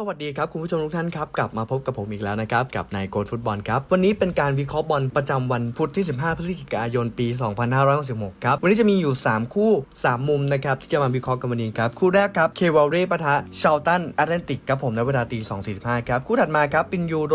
สวัสดีครับคุณผู้ชมทุกท่านครับกลับมาพบกับผมอีกแล้วนะครับกับนายโกดฟุตบอลครับวันนี้เป็นการวิเคราะห์บอลประจำวันพุธที่ 15 พฤศจิกายนปี 2566 ครับวันนี้จะมีอยู่ 3 คู่ 3 มุมนะครับที่จะมาวิเคราะห์กันวันนี้ครับคู่แรกครับเควอลเร่ปะทะชาลตันแอตแลนติกครับผมในเวลาตี 2.45 ครับคู่ถัดมาครับเป็นยูโร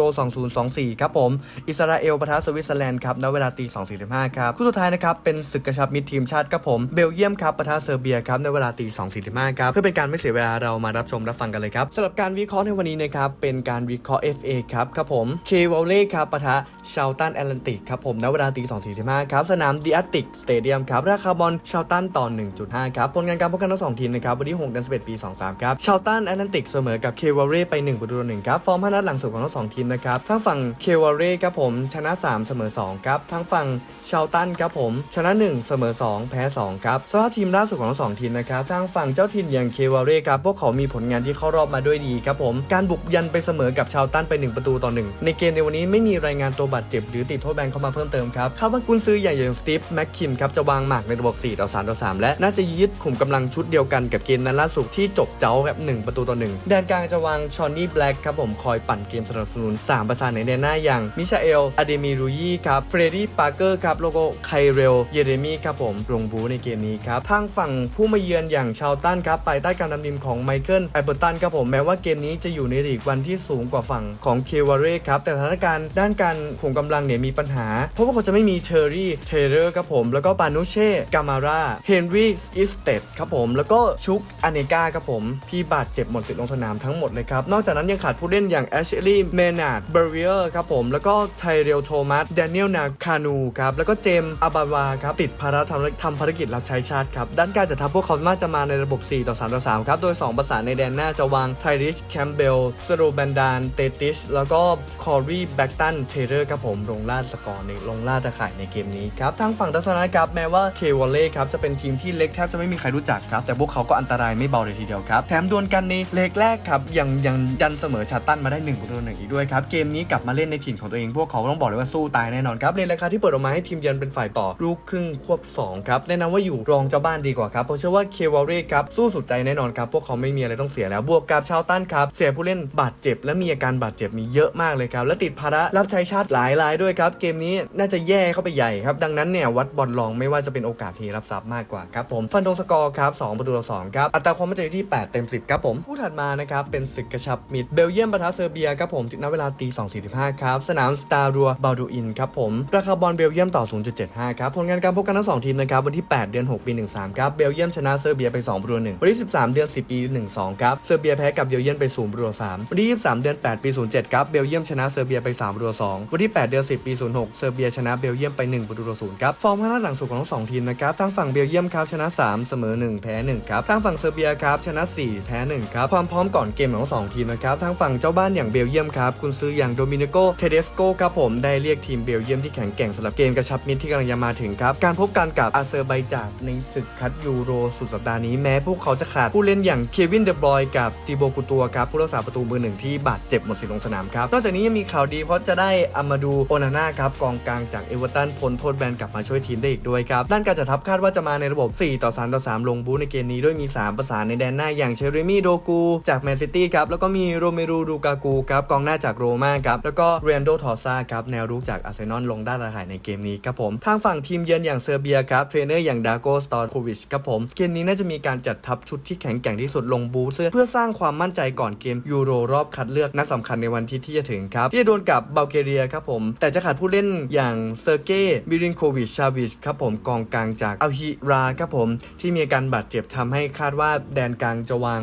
2024 ครับผมอิสราเอลปะทะสวิตเซอร์แลนด์ครับในเวลาตี 2.45 ครับคู่สุดท้ายนะครับเป็นศึกกระชับมิตรทีมชาติครับผมเบลเยียมครับปะทะเซอร์เบียครับในเวลาตี 2.45 ครับเพื่อเป็นการไม่เสียเวลาเรามารับชมรับฟังกันเลยครับสำหรับการวิเคราะห์ในวันนี้นะครับเป็นการวิเคราะห์ FA ครับครับผมเควอลเล่ครับปะทะชาลตันแอตแลนติกครับผมในเวลาตี2.45ครับสนามดิอาติกสเตเดียมครับราคาบอลชาลตันต่อ 1.5 ครับผลงานการพบกันทั้งสองทีมนะครับวันที่6เดือน11 ปี 23 ครับชาลตันแอตแลนติกเสมอกับเควอลเล่ไป1ประตูต่อ1ครับฟอร์มห้านัดหลังสุดของทั้งสองทีมนะครับทั้งฝั่งเควอลเล่ครับผมชนะ 3 เสมอ2ครับทั้งฝั่งชาลตันครับผมชนะ 1 เสมอ 2 แพ้ 2 ครับสภาพทีมล่าสุดของทั้งสองทีมนะครับทางฝั่งเจ้าถิ่นอย่างเควอลเล่ครับพวกเขามีผลงานที่เข้ารอบมาด้วยดีครับผมการบุกยันไปเสมอกับชาลตันไป1ประตูต่อ1ในเกมในวันนี้ไม่มีรายงานตัวบาดเจ็บหรือติดโทษแบนเข้ามาเพิ่มเติมครับคาดว่ากุนซืออย่างอย่างสตีฟแม็กคิมครับจะวางหมากในระบบ4ต่อ3ต่อ3และน่าจะยึดขุมกำลังชุดเดียวกันกับเกมนั้นล่าสุดที่จบเจ้าแบบ1ประตูต่อ1แดนกลางจะวางชอนนี่แบล็กครับผมคอยปั่นเกมสนับสนุน3ประสานในแดนหน้าอย่างมิชาเอลอเดมิรูยีครับเฟรดดี้ปาร์เกอร์ครับแล้วก็ไคเรลเยเรมีครับผมลงบูในเกมนี้ครับทางฝั่งผู้มาเยือนอย่างชาวตันครับภายใต้การนำทีมของไมเคิลไอเบอร์ตันครับผมแม้ว่าเกมนี้จะอยู่ในลีกวันที่สูงกว่าฝั่งของเควาเร่ครับ แต่สถานการณ์ด้านการข่มกำลังเนี่ยมีปัญหา เพราะว่าเขาจะไม่มีเทอร์รี่เทเลอร์ครับผม แล้วก็ปานุเช่กามาร่าเฮนรี่อิสเตดครับผม แล้วก็ชุกอเนกาครับผม ที่บาดเจ็บหมดสิทธิ์ลงสนามทั้งหมดเลยครับ นอกจากนั้นยังขาดผู้เล่นอย่างแอชลีย์เมนาร์ดเบร์เรียร์ครับผม แล้วก็ไทเรลโทมัสแดเนียลนาคานูครับแล้วก็เจมส์อาบาวาครับติดภาระทำทำภารกิจรับใช้ชาติครับด้านการจัดทัพพวกเขาน่าจะมาในระบบ 4 ต่อ 3 ต่อ 3 ครับ โดย 2 ประสานในแดนหน้าจะวางไทริชแคมเบลสโรแบนดานเตติชแล้วก็คอรีแบ็กตันเทเลอร์ครับผมลงล่าสกอร์ในลงล่าตะข่ายในเกมนี้ครับทางฝั่งทัศนะครับแม้ว่าเควอลเล่ครับจะเป็นทีมที่เล็กแทบจะไม่มีใครรู้จักครับ แต่พวกเขาก็อันตรายไม่เบาเลยทีเดียวครับ แถมดวลกันในเลกแรกครับยังยังดันเสมอชาตันมาได้1ประตูหนึ่งอีกด้วยครับ เกมนี้กลับมาเล่นในถิ่นของตัวเอง พวกเขาต้องบอกเลยว่าสู้ตายแน่นอนครับเลนราคาที่เปิดออกมาให้ทีมเยือนเป็นฝ่ายต่อลูกครึ่งควบ2ครับแนะนำว่าอยู่รองเจ้าบ้านดีกว่าครับเพราะเชื่อว่าเควอลเล่ครับสู้สุดใจแน่นอนครับพวกเขาไม่มีอะไรต้องเสียแล้วบวกกับชาวตันครับเสียผู้เล่นบาดเจ็บ และมีอาการบาดเจ็บมีเยอะมากเลยครับ และติดภาระรับใช้ชาติหลายรายด้วยครับ เกมนี้น่าจะแย่เข้าไปใหญ่ครับ ดังนั้นเนี่ยวัดบอลลองไม่ว่าจะเป็นโอกาสที่รับทรัพย์มากกว่าครับผมฟันโดสกอร์ครับ2ประตูต่อ2ครับอัตราความมั่นใจอยู่ที่ 8 เต็ม 10 ครับผมผู้ถัดมานะครับเป็นศึกกระชับมิตรเบลเยียมปะทะเซอร์เบียครับผมณเวลาตี2.45ครับสนามสตาร์รัวบาดูอินครับผมราคาบอลเบลเยียมต่อ 0.75 ครับผลงานการพบกันทั้งสองทีมนะครับวันที่ 8 เดือน 6 ปี 13 ครับเบลเยียมชนะเซอร์เบียไป2ประตู1วันที่ 13 เดือน 10 ปี 12 ครับเซอร์เบียแพ้กับเบลเยียมไป0ประตู3วันที่ 23 เดือน 8 ปี 07 ครับเบลเยียมชนะเซอร์เบียไป3ประตู2วันที่ 8 เดือน 10 ปี 06 เซอร์เบียชนะเบลเยียมไป1ประตู0ครับฟอร์มข้างหน้าหลังสุดของทั้งสองทีมนะครับทางฝั่งเบลเยียมครับชนะ 3 เสมอ 1 แพ้1ครับทางฝั่งเซอร์เบียครับชนะ 4 แพ้1ครับความพร้อมก่อนเกมของทั้งสองทีมนะครับทางฝั่งเจ้าบ้านอย่างเบลเยียมครับกุนซืออย่างโดมินิโกเทเดสโกครับผมได้เรียกทีมเบลเยียมที่แข็งแกร่งสำหรับเกมกระชับมิตรที่กำลังจะมาถึงครับการพบกันกับอาเซอร์ไบจานในศึกคัดยูโรสุดสัปดาห์นี้แม้พวกเขาจะขาดผู้เล่นอย่างเควินเดบรอยกับติโบกุตัวครับผู้รักษาประตูมือหนึ่งที่บาดเจ็บหมดสิทธิ์ลงสนามครับนอกจากนี้ยังมีข่าวดีเพราะจะได้อามาดูโอนาน่าครับกองกลางจากเอเวอร์ตันพ้นโทษแบนกลับมาช่วยทีมได้อีกด้วยครับด้านการจัดทัพคาดว่าจะมาในระบบ 4 ต่อ 3 ต่อ 3 ลงบูธในเกมนี้ด้วยมี 3 ประสานในแดนหน้าอย่างเชเรมี่โดกูจากแมนซิตี้ครับแล้วก็มีโรเมรูดูกากูครับกองหน้าจากโรม่าครับแล้วก็เรนโดทอซ่าครับแนวรุกจากอาร์เซนอลลงด้านตะข่ายในเกมนี้ครับผมทางฝั่งทีมเยือนอย่างเซอร์เบียครับเทรนเนอร์อย่างดาโกสตอร์โควิชครับผมเกมนี้น่าจะมีการจัดทัพชุดที่แข็งแกร่งที่สุดลงบูธเพื่อสร้างความมั่นใจก่อนเกมยูโรรอบคัดเลือกนัดสำคัญในวันที่ที่จะถึงครับ ที่จะโดนกับเบลเกเรียครับผม แต่จะขาดผู้เล่นอย่างเซอร์เก้มิรินโควิชชาวิชครับผมกองกลางจากอัลฮิราครับผม ที่มีอาการบาดเจ็บทำให้คาดว่าแดนกลางจะวาง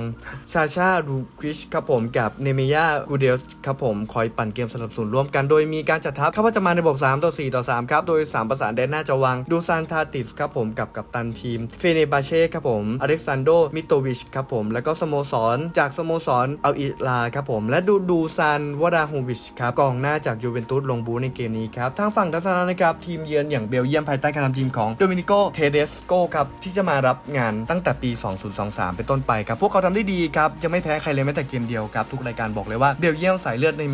ชาชารูควิชครับผมกับเนเมยกูเดลส์ครับผมคอยปั่นเกมสนับสนุนร่วมกันโดยมีการจัดทัพคาว่าจะมาในระบบ3ต่อ4ต่อ3ครับโดย 3 ประสานแดนหน้าจะวางดูซานทาติสครับผมกับกัปตันทีมเฟเนบาเช่ครับผมอเล็กซานโดมิโตวิชครับผมแล้วก็สโมสรจากสโมสรเอัลอิลาครับผมและดูดูซานวราโฮวิชครับกองหน้าจากยูเวนตุสลงบูในเกมนี้ครับทางฝั่งทัศนะนะครับทีมเยือนอย่างเบลเยียมภายใต้การนำทีมของโดมินิโกเทเดสโกครับที่จะมารับงานตั้งแต่ปี 2023 เป็นต้นไปครับพวกเขาทำได้ดีครับยังไม่แพ้ใครเลยแม้แต่เกมเดียวครับทุกรายการบอกเลยว่าเบลเยียมสายเลือดใน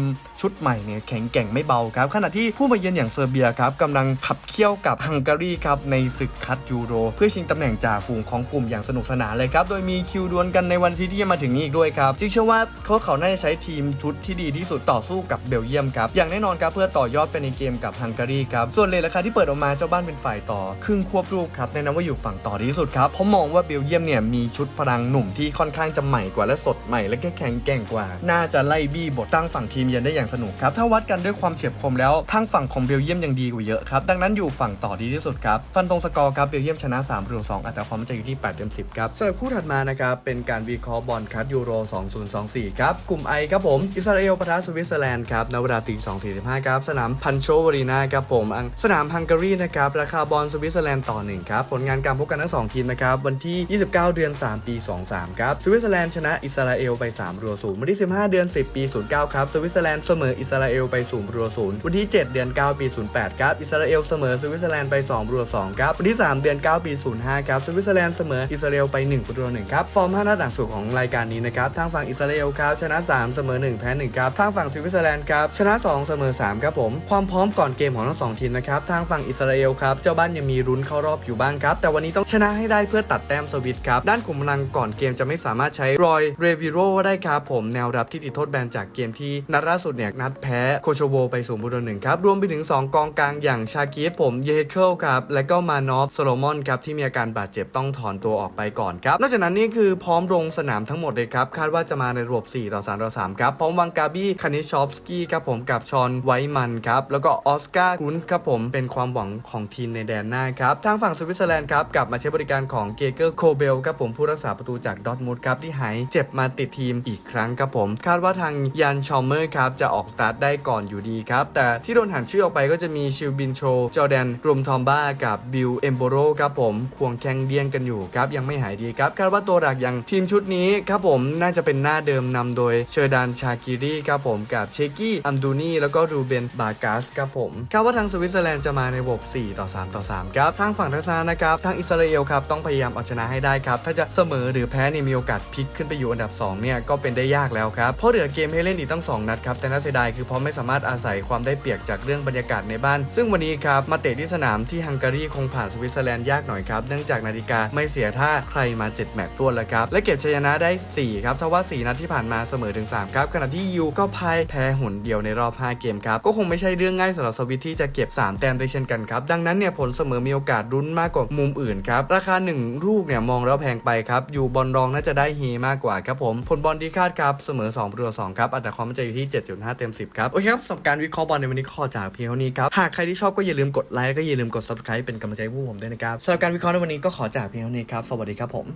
ชุดใหม่เนี่ยแข็งแกร่งไม่เบาครับขณะที่ผู้มาเยือนอย่างเซอร์เบียครับกำลังขับเคี่ยวกับฮังการีครับในศึกคัดยูโรเพื่อชิงตำแหน่งจ่าฝูงของกลุ่มอย่างสนุกสนานเลยครับโดยมีคิวดวลกันในวันที่ที่จะมาถึงนี้อีกด้วยครับจึงเชื่อว่าว่าเขาเขาน่าจะใช้ทีมชุดที่ดีที่สุดต่อสู้กับเบลเยียมครับ อย่างแน่นอนครับเพื่อต่อยอดไปในเกมกับฮังการีครับ ส่วนเลทราคาที่เปิดออกมาเจ้าบ้านเป็นฝ่ายต่อ ครึ่งควบรูปครับแนะนำว่าอยู่ฝั่งต่อดีที่สุดครับ เพราะมองว่าเบลเยียมเนี่ยมีชุดพลังหนุ่มที่ค่อนข้างจะใหม่กว่าและสดใหม่และแข็งแกร่งกว่า น่าจะไล่บี้บทตั้งฝั่งทีมเยือนได้อย่างสนุกครับ ถ้าวัดกันด้วยความเฉียบคมแล้วทางฝั่งของเบลเยียมยังดีกว่าเยอะครับ ดังนั้นอยู่ฝั่งต่อดีที่สุดครับ ฟันตรงสกอร์ครับ เบลเยียมชนะ3ระตู2อัตราความมั่นใจอยู่ที่8เต็ม10ครับสำหรับคู่ถัดมานะครับ เป็นการวิเคราะห์บอลคัดยูโร24ครับกลุ่ม I ครับผมอิสราเอลปะทะสวิตเซอร์แลนด์ครับณเวลาตี2.45ครับสนามพันโชวารีนาครับผมสนามฮังการีนะครับราคาบอลสวิตเซอร์แลนด์ต่อ1ครับผลงานการพบกันทั้ง2ทีมนะครับวันที่ 29 เดือน 3 ปี 23ครับสวิตเซอร์แลนด์ชนะอิสราเอลไป3รัวศูนย์วันที่ 15 เดือน 10 ปี 09ครับสวิตเซอร์แลนด์เสมออิสราเอลไป0รัวศูนย์วันที่ 7 เดือน 9 ปี 08ครับอิสราเอลเสมอสวิตเซอร์แลนด์ไป2รัว2ครับวันที่ 3 เดือน 9 ปี 05ครับสวิตเซอร์แลนด์เสมออิสราเอลไป1ระตูต่อ1ครับฟอร์ม5นัดหลังสุดของรายการนี้นะครับทางฝั่งอิสราเอลครับชนะ 3 เสมอ 1 แพ้ 1 ครับ ทางฝั่งสวิตเซอร์แลนด์ครับชนะ 2 เสมอ 3 ครับผม ความพร้อมก่อนเกมของทั้งสองทีมนะครับ ทางฝั่งอิสราเอลครับ เจ้าบ้านยังมีรุ้นเข้ารอบอยู่บ้างครับ แต่วันนี้ต้องชนะให้ได้เพื่อตัดแต้มสวิตครับ ด้านขุมพลังก่อนเกมจะไม่สามารถใช้รอยเรวิโรได้ครับผม แนวรับที่ติดโทษแบนจากเกมที่นัดล่าสุดเนี่ยนัดแพ้โคโชโวไปสูงบุรหนึ่งครับ รวมไปถึง 2 กองกลางอย่างชากีฟผมเยเคิลครับ และก็มานอฟโซโลมอนครับที่มีอาการบาดเจ็บต้องถอนตัวออกไปก่อนครับ นอกจากนั้นนี่คือพร้อมลงสนามทั้งหมดเลยครับ คาดว่าจะมาในระบบ4ต่อ3ต่อ3ครับพร้อมวังกาบี้คานิชอฟสกี้ครับผมกับชอนไวมันครับแล้วก็ออสการ์กุนครับผมเป็นความหวังของทีมในแดนหน้าครับทางฝั่งสวิตเซอร์แลนด์ครับกลับมาใช้บริการของเกเกอร์โคเบลครับผมผู้รักษาประตูจากดอทมุนด์ครับที่หายเจ็บมาติดทีมอีกครั้งครับผมคาดว่าทางยันชอมเมอร์ครับจะออกสตาร์ทได้ก่อนอยู่ดีครับแต่ที่โดนหันชื่อออกไปก็จะมีชิลบินโชจอแดนรวมทอมบ้ากับบิลเอมโบโรครับผมควงแข่งเดียนกันอยู่ครับยังไม่หายดีครับคาดว่าตัวหลักอย่างทีมชุดนี้ครับผมน่าจะเป็นหน้าเดิมนำโดยเชอร์ดานชากิรีครับผมกับเชกี้อัมดูนี่แล้วก็รูเบนบากัสครับผมคาดว่าทางสวิตเซอร์แลนด์จะมาในระบบ4ต่อ3ต่อ3ครับทางฝั่งทักษานะครับทางอิสราเอลครับต้องพยายามเอาชนะให้ได้ครับถ้าจะเสมอหรือแพ้เนี่ยมีโอกาสพลิกขึ้นไปอยู่อันดับ2เนี่ยก็เป็นได้ยากแล้วครับเพราะเหลือเกมให้เล่นอีกตั้ง2นัดครับแต่น่าเสียดายคือเพราะไม่สามารถอาศัยความได้เปรียบจากเรื่องบรรยากาศในบ้าน ซึ่งวันนี้ครับมาเตะที่สนามที่ฮังการีคงผ่านสวิตเซอร์แลนด์ยากหน่อยครับเนื่องจากนาฬิกาไม่เสียท่าใครมา 7 แมตช์ตัวแล้วครับและเก็บชัยชนะได้4ครับทว่า 4นัดที่ผ่านมาเสมอถึง 3 ครับ ขณะที่ยูก็พ่ายแพ้หนเดียวในรอบ 5 เกมครับ ก็คงไม่ใช่เรื่องง่ายสำหรับสวิตที่จะเก็บ 3 แต้มได้เช่นกันครับ ดังนั้นเนี่ยผลเสมอมีโอกาสรุ้นมากกว่ามุมอื่นครับ ราคา 1 ลูกเนี่ยมองแล้วแพงไปครับอยู่บอลรองน่าจะได้เฮมากกว่าครับผม ผลบอลที่คาดครับเสมอ2ประตูต่อ2ครับ อัตราความมั่นใจอยู่ที่ 7.5 เต็ม 10 ครับ โอเคครับสำหรับการวิเคราะห์บอลในวันนี้ขอจากเพียงเท่านี้ครับ หากใครที่ชอบก็อย่าลืมกดไลค์ก็อย่าลืมกด subscribe เป็นกำลังใจให้ผมด้วยนะครับสำหรับการวิเคราะห์ในวันนี้ก็ขอจากเพียงเท่านี้ครับ สวัสดีครับผม